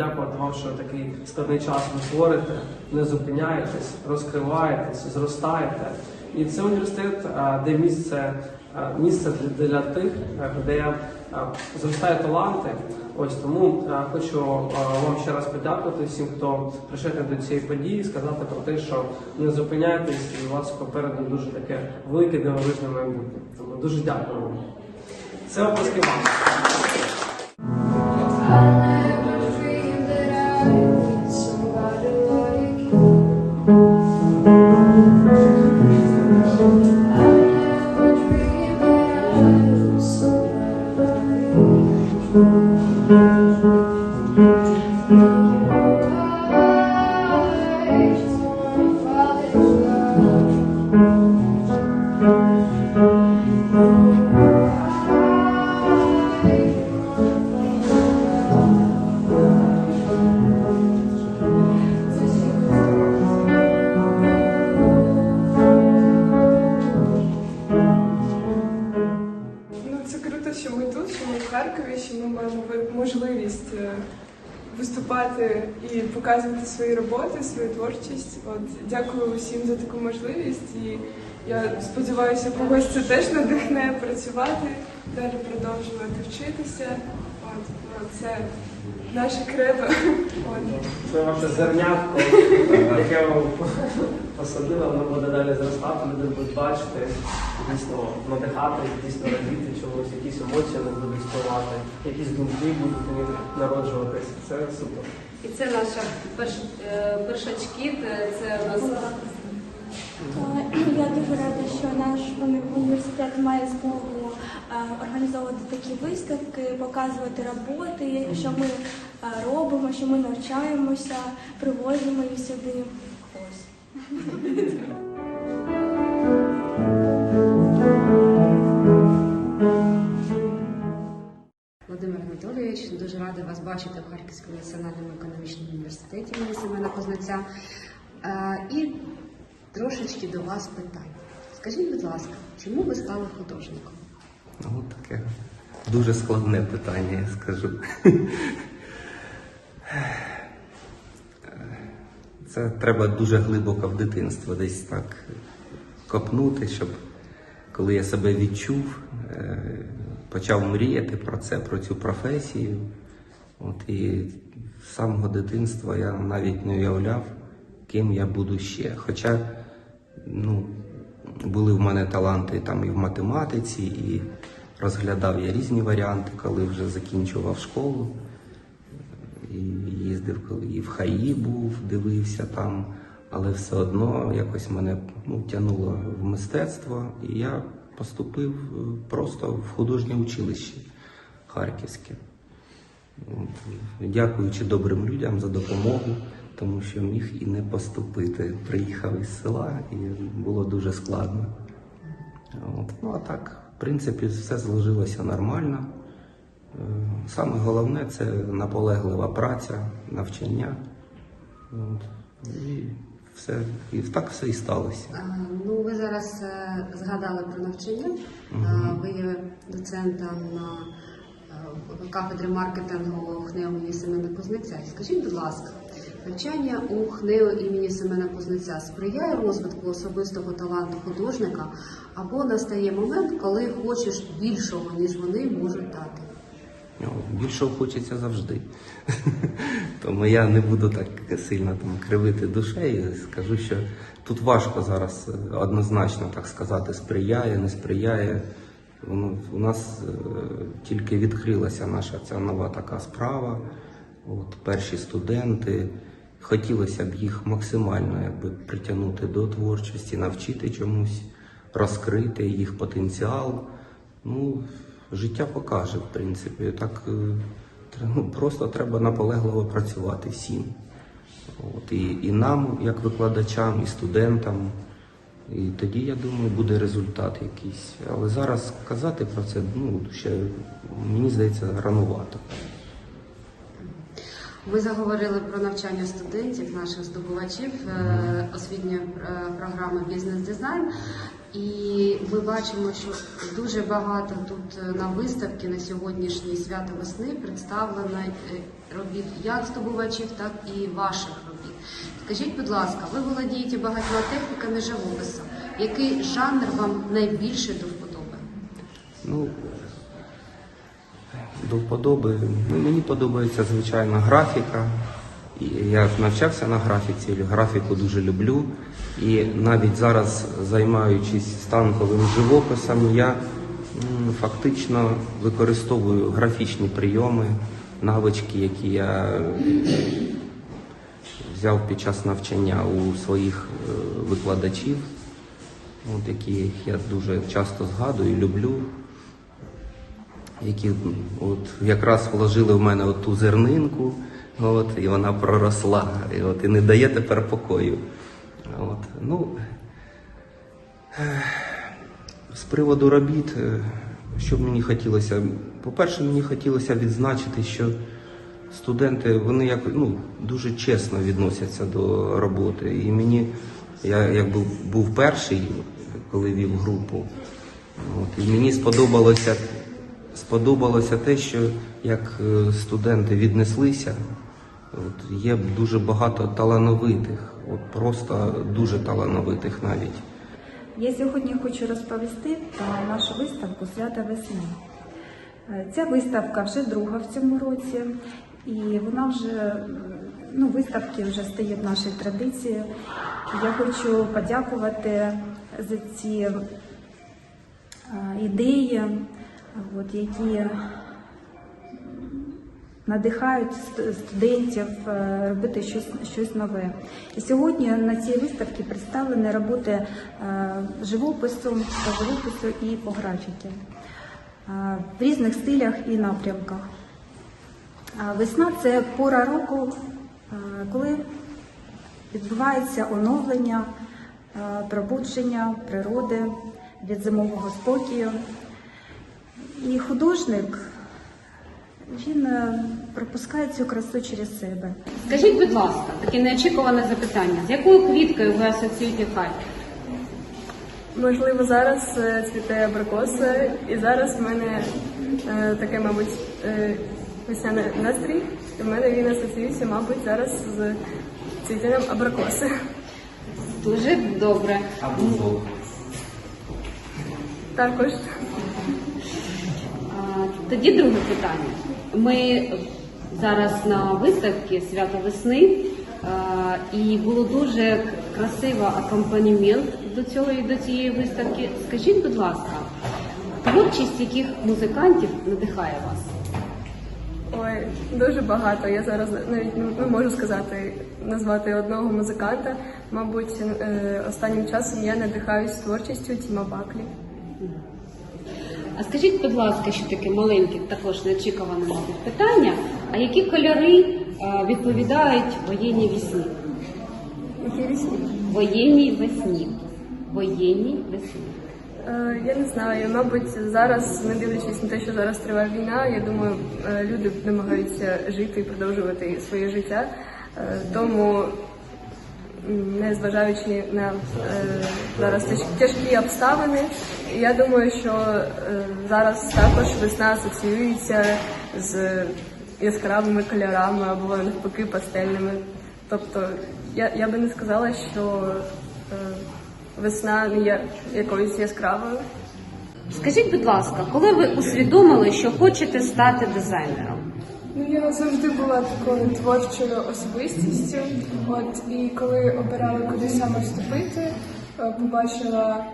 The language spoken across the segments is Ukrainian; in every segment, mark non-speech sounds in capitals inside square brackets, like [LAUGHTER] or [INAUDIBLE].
Подякувати вам, що такий складний час ви творите, не зупиняєтесь, розкриваєтесь, зростаєте. І це університет, е, де місце, е, місце для, тих, е, де зростають таланти. Ось тому хочу вам ще раз подякувати всім, хто прийшов до цієї події, сказати про те, що не зупиняйтесь, і у вас попереду дуже таке велике дивовижне майбутнє. Тому дуже дякую вам. Це оплески вам. Що ми тут, що ми в Харкові, що ми маємо можливість е, виступати і показувати свої роботи, свою творчість. От дякую усім за таку можливість. І я сподіваюся, когось це теж надихне працювати, далі продовжувати вчитися. От ну, це наше кредо. Це ваше зернятко, яке ви посадили, воно буде далі зростати, люди будуть бачити, дійсно надихати, дійсно радіти чомусь, якісь емоції не будуть спливати, якісь думки будуть у них народжуватись. Це супер. І це наша перш, е, першачки, це у нас Я дуже рада, що наш університет має змогу е, організовувати такі виставки, показувати роботи, що ми е, робимо, що ми навчаємося, привозимо їх сюди. Володимир Анатолійович. Дуже рада вас бачити в Харківському національному економічному університеті імені Семена Кузнеця. Е, І трошечки до вас питань. Скажіть, будь ласка, чому ви стали художником? Ну, таке дуже складне питання, я скажу. Це треба дуже глибоко в дитинство десь так копнути, щоб коли я себе відчув, е, почав мріяти про це, про цю професію. От і з самого дитинства я навіть не уявляв, ким я буду ще. Хоча ну, були в мене таланти там і в математиці, і розглядав я різні варіанти, коли вже закінчував школу. І їздив, і в ХАІ був, дивився там, але все одно якось мене ну, тягнуло в мистецтво, і я поступив е, просто в художнє училище Харківське. Дякуючи добрим людям за допомогу, тому що міг і не поступити. Приїхав із села і було дуже складно. От. Ну а так, в принципі, все зложилося нормально. Е, Саме головне це наполеглива праця, навчання. От. І все, і так все і сталося. Е, Ну, ви зараз е, згадали про навчання. Е, Ви є доцентом на кафедрі маркетингу ХНЕУ імені Семена Кузнеця. Скажіть, будь ласка, навчання у ХНЕУ імені Семена Кузнеця сприяє розвитку особистого таланту художника або настає момент, коли хочеш більшого, ніж вони можуть дати? Ну, Більшого хочеться завжди. [LAUGHS] Тому я не буду так сильно там кривити душею. Скажу, що тут важко зараз е, однозначно так сказати, сприяє, не сприяє. У нас е, тільки відкрилася наша ця нова така справа. От перші студенти. Хотілося б їх максимально якби притягнути до творчості, навчити чомусь, розкрити їх потенціал. Ну, життя покаже, в принципі. Так е, ну, просто треба наполегливо працювати всім. От, і, і нам, як викладачам, і студентам. І тоді, я думаю, буде результат якийсь. Але зараз казати про це, ну, ще мені здається, ранувато. Ви заговорили про навчання студентів, наших здобувачів е, освітньої е, програми бізнес-дизайн. І ми бачимо, що дуже багато тут е, на виставці на сьогоднішній свято весни представлено робіт як здобувачів, так і ваших робіт. Скажіть, будь ласка, ви володієте багатьма техніками живопису. Який жанр вам найбільше до вподоби? Ну, до вподоби. Ну, мені подобається звичайно графіка. І Я навчався на графіці, графіку дуже люблю. І навіть зараз, займаючись станковим живописом, я фактично використовую графічні прийоми, навички, які я взяв під час навчання у своїх е, викладачів, от, яких я дуже часто згадую, люблю які от якраз вложили в мене ту зернинку, от, і вона проросла, і, от, і не дає тепер покою. От, ну, з приводу робіт, е, що б мені хотілося? По-перше, мені хотілося відзначити, що студенти вони як, ну, дуже чесно відносяться до роботи. І мені, я якби був перший, коли вів групу. От, і мені сподобалося, сподобалося те, що як е, студенти віднеслися. От, є дуже багато талановитих, от просто дуже талановитих навіть. Я сьогодні хочу розповісти про нашу виставку Свята весни. Е, Ця виставка вже друга в цьому році, і вона вже ну, виставки вже стають нашою традицією. Я хочу подякувати за ці е, ідеї, от, які надихають студентів е, робити щось, щось нове. І сьогодні на цій виставці представлені роботи е, живопису, живопису і по графіки е, в різних стилях і напрямках. Весна це пора року, коли відбувається оновлення, пробудження природи від зимового спокою. І художник він е, пропускає цю красу через себе. Скажіть, будь ласка, таке неочікуване запитання. З якою квіткою ви асоціюєте Харків? Можливо, зараз е, цвіте абрикоса, і зараз в мене е, таке, мабуть, е, весняний настрій. І в мене він асоціюється, мабуть, зараз з цвітінням абрикоси. Дуже добре. Також. Тоді друге питання. Ми зараз на виставці Свято весни, і було дуже красиво акомпанімент до цього і до цієї виставки. Скажіть, будь ласка, творчість яких музикантів надихає вас? Ой, дуже багато. Я зараз навіть не можу сказати, назвати одного музиканта. Мабуть, е, останнім часом я надихаюсь творчістю Тіма Баклі. А скажіть, будь ласка, що таке маленьке, також неочікуване мабуть, питання. А які кольори а, відповідають воєнній весні? Воєнній весні. Воєнній весні. Е, Я не знаю, мабуть, зараз, не дивлячись на те, що зараз триває війна, я думаю, е, люди намагаються жити і продовжувати своє життя. Е, Тому, незважаючи на е, зараз тяжкі обставини, я думаю, що е, зараз також весна асоціюється з яскравими кольорами або навпаки пастельними. Тобто, я, я би не сказала, що е, весна не є якоюсь яскравою. Скажіть, будь ласка, коли ви усвідомили, що хочете стати дизайнером? Ну, я завжди була такою творчою особистістю. От і коли обирала куди саме вступити, е, побачила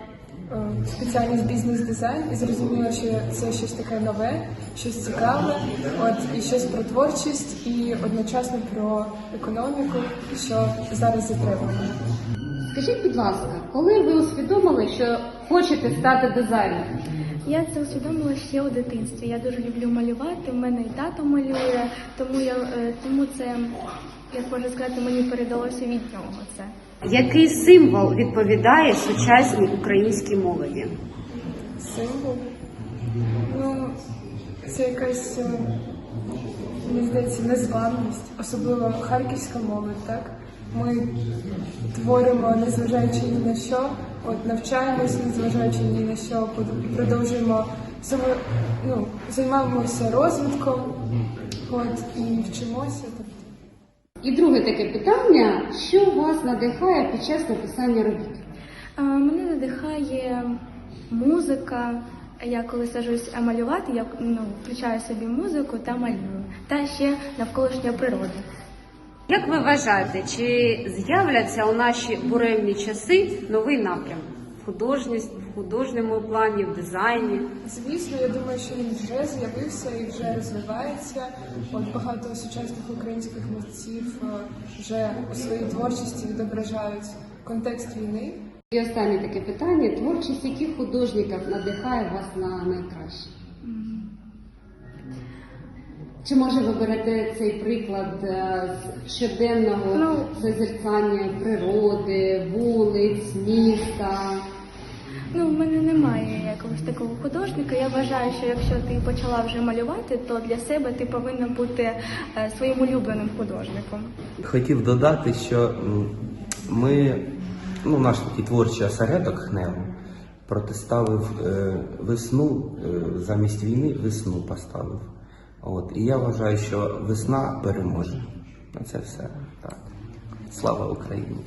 е, спеціальність бізнес-дизайн і зрозуміла, що це щось таке нове, щось цікаве, от і щось про творчість, і одночасно про економіку, що зараз затребувано. Скажіть, будь ласка, коли ви усвідомили, що хочете стати дизайнером? Я це усвідомила ще у дитинстві. Я дуже люблю малювати. У мене і тато малює, тому я е, тому це як можна сказати, мені передалося від нього це. Який символ відповідає сучасній українській молоді? Символ. Ну, це якась е, мені здається, незламність, особливо харківська молодь, так? Ми творимо, незважаючи ні на що, от навчаємося, незважаючи ні на що, продовжуємо само, ну, займаємося розвитком, от, і вчимося. Тобто. І друге таке питання: що вас надихає під час написання робіт? Мене надихає музика. Я коли сажусь малювати, я ну, включаю собі музику та малюю. Та ще навколишня природа. Як ви вважаєте, чи з'являться у наші буремні часи новий напрям художність, в художньому плані, в дизайні? Звісно, я думаю, що він вже з'явився і вже розвивається. От багато сучасних українських митців е, вже у своїй творчості відображають контекст війни. І останнє таке питання: творчість яких художників надихає вас на найкраще? Чи може ви берете цей приклад е, з щоденного Ну. зазерцання природи, вулиць, міста? Ну, в мене немає якогось такого художника. Я вважаю, що якщо ти почала вже малювати, то для себе ти повинна бути е, своїм улюбленим художником. Хотів додати, що ми, ну, наш такий творчий осередок ХНЕУ протиставив е, весну е, замість війни весну поставив. От, і я вважаю, що весна переможе. На це все. Так. Слава Україні!